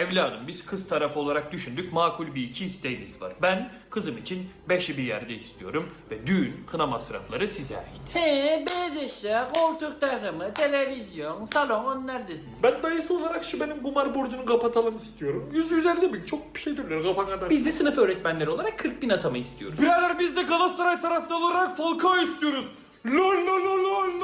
Evladım biz kız tarafı olarak düşündük makul bir iki isteğimiz var. Ben kızım için beşi bir yerde istiyorum ve düğün kına masrafları size ait. He, beyaz eşya, koltuk takımı, televizyon, salon onlar da sizin. Ben dayısı olarak şu benim kumar borcunu kapatalım istiyorum. 150 bin çok bir şey dönüyor kafa kadar. Biz de sınıf öğretmenleri olarak 40 bin atama istiyoruz. Birader biz de Galatasaray taraftarı olarak Falcao istiyoruz.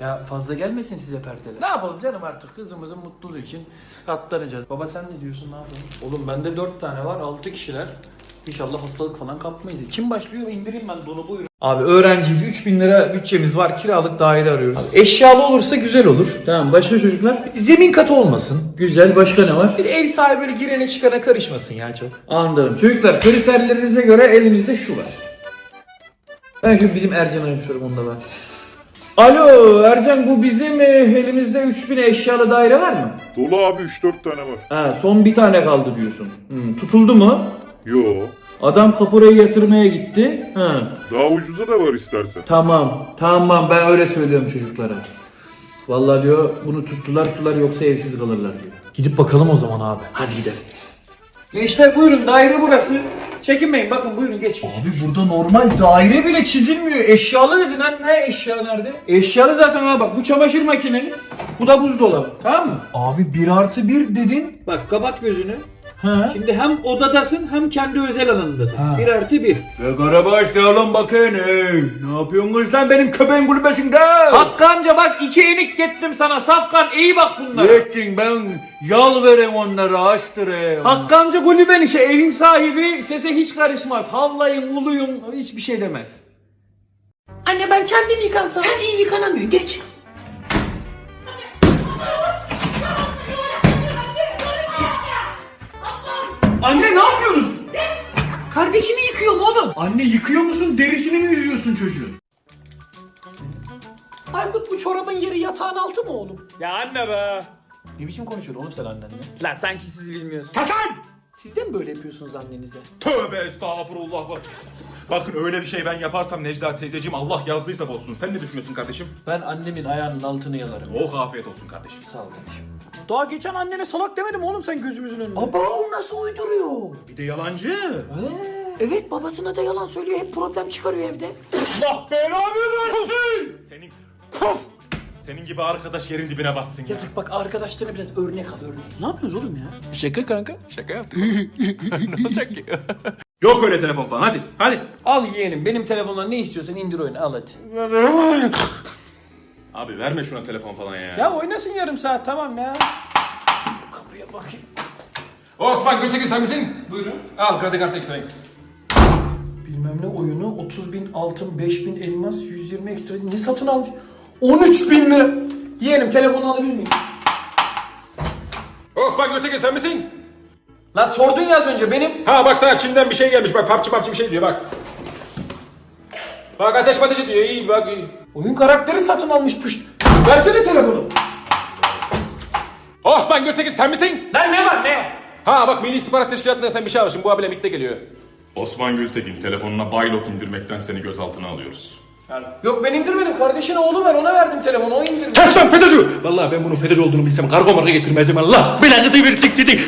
Ya fazla gelmesin size perdeler. Ne yapalım canım artık kızımızın mutluluğu için katlanacağız. Baba sen ne diyorsun ne yapalım? Oğlum bende 4 tane var 6 kişiler. İnşallah hastalık falan kapmayız. Kim başlıyor indireyim ben dolu buyurun. Abi öğrenciyiz 3000 lira bütçemiz var kiralık daire arıyoruz. eşyalı olursa güzel olur. Tamam başka çocuklar? Zemin katı olmasın. Güzel başka ne var? Bir de ev sahibi böyle girene çıkana karışmasın ya çok. Anladım. Çocuklar kriterlerinize göre elimizde şu var. Ben şu bizim Ercan'a yapıyorum onda var. Alo Ercan bu bizim e, elimizde 3000 eşyalı daire var mı? Dolu abi 3-4 tane var. Ha son bir tane kaldı diyorsun. Hmm, tutuldu mu? Yo. Adam kapurayı yatırmaya gitti. Ha. Daha ucuza da var istersen. Tamam, tamam ben öyle söylüyorum çocuklara. Vallahi diyor bunu tuttular tuttular yoksa evsiz kalırlar diyor. Gidip bakalım o zaman abi. Hadi gidelim. Gençler buyurun daire burası. Çekinmeyin bakın buyurun geç. Abi burada normal daire bile çizilmiyor. Eşyalı dedin lan ne eşya nerede? Eşyalı zaten abi bak bu çamaşır makineniz. Bu da buzdolabı tamam mı? Abi 1 artı 1 dedin. Bak kapat gözünü. Ha. Şimdi hem odadasın hem kendi özel alanındasın. Ha. Bir artı bir. Ve Karabaş gel lan bakayım ey. Ne yapıyorsunuz lan benim köpeğin kulübesinde? Hakkı amca bak iki enik gettim sana safkan iyi bak bunlara. Yettin ben yal verem onlara açtırayım. Hakkı amca kulübenin şey evin sahibi sese hiç karışmaz. Havlayın uluyun hiçbir şey demez. Anne ben kendim yıkansam. Sen iyi yıkanamıyorsun, geç. Kardeşini yıkıyorum oğlum. Anne yıkıyor musun derisini mi yüzüyorsun çocuğun? Aykut bu çorabın yeri yatağın altı mı oğlum? Ya anne be. Ne biçim konuşuyorsun oğlum sen annenle? Lan sanki siz bilmiyorsunuz. Siz de mi böyle yapıyorsunuz annenize? Tövbe estağfurullah bak. Bakın öyle bir şey ben yaparsam Necla teyzeciğim Allah yazdıysa bozsun. Sen ne düşünüyorsun kardeşim? Ben annemin ayağının altını yalarım. Oh afiyet olsun kardeşim. Sağ ol kardeşim. Daha geçen annene salak demedim oğlum sen gözümüzün önünde. Baba o nasıl uyduruyor? Bir de yalancı. Evet babasına da yalan söylüyor hep problem çıkarıyor evde. Allah belanı versin. Senin senin gibi arkadaş yerin dibine batsın ya. Yazık bak arkadaşlarına biraz örnek al örnek. Ne yapıyoruz oğlum ya? Şaka kanka şaka yaptık. ne olacak ki? Yok öyle telefon falan hadi hadi. Al yeğenim benim telefondan ne istiyorsan indir oyunu al hadi. Abi verme şuna telefon falan ya. Ya oynasın yarım saat tamam ya. Kapıya bakayım. Osman Gültekin sen misin? Buyurun. Al kredi kartı ekstra. Bilmem ne oyunu 30 bin altın 5 bin elmas 120 ekstra ne satın almış? 13 bin lira. Yeğenim telefonu alabilir miyim? Osman Gültekin sen misin? Lan sordun ya az önce benim. Ha bak sana Çin'den bir şey gelmiş bak papçı papçı bir şey diyor bak. Bak ateş ateşi diyor iyi bak iyi. Oyun karakteri satın almış püşt. Versene telefonu. Osman Gültekin sen misin? Lan ne var ne? Ha bak Milli İstihbarat Teşkilatı'nda sen bir şey almışsın. Bu abiyle birlikte geliyor. Osman Gültekin telefonuna Baylok indirmekten seni gözaltına alıyoruz. Yok ben indirmedim. Kardeşine oğlu ver ona verdim telefonu o indirdi. Kes lan FETÖ'cü! Vallahi ben bunun FETÖ'cü olduğunu bilsem kargo marka getirmezdim Allah. Belanı da bir tik tik tik.